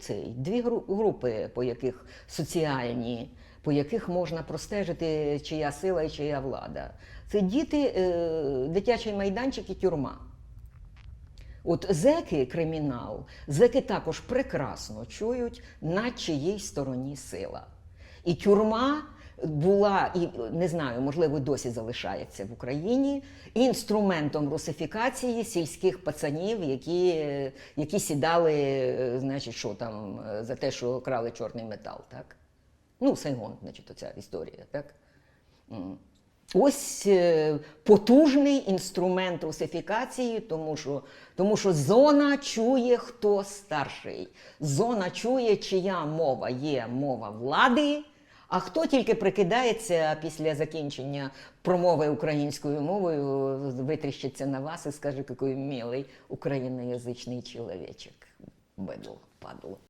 цей, дві групи, по яких соціальні, по яких можна простежити, чия сила і чия влада. Це діти, е, дитячий майданчик і тюрма. От зеки кримінал, зеки також прекрасно чують, на чиїй стороні сила. І тюрма була, і не знаю, можливо, досі залишається в Україні інструментом русифікації сільських пацанів, які, які сідали, е, значить, що там, е, за те, що крали чорний метал. Так? Ну, Сайгон, значить, оця історія. Так? Ось е, потужний інструмент русифікації, тому що, тому що зона чує, хто старший. Зона чує, чия мова є мова влади, а хто тільки прикидається після закінчення промови українською мовою, витріщиться на вас і скаже, який милий україноязичний чоловічок. Бедло, падло.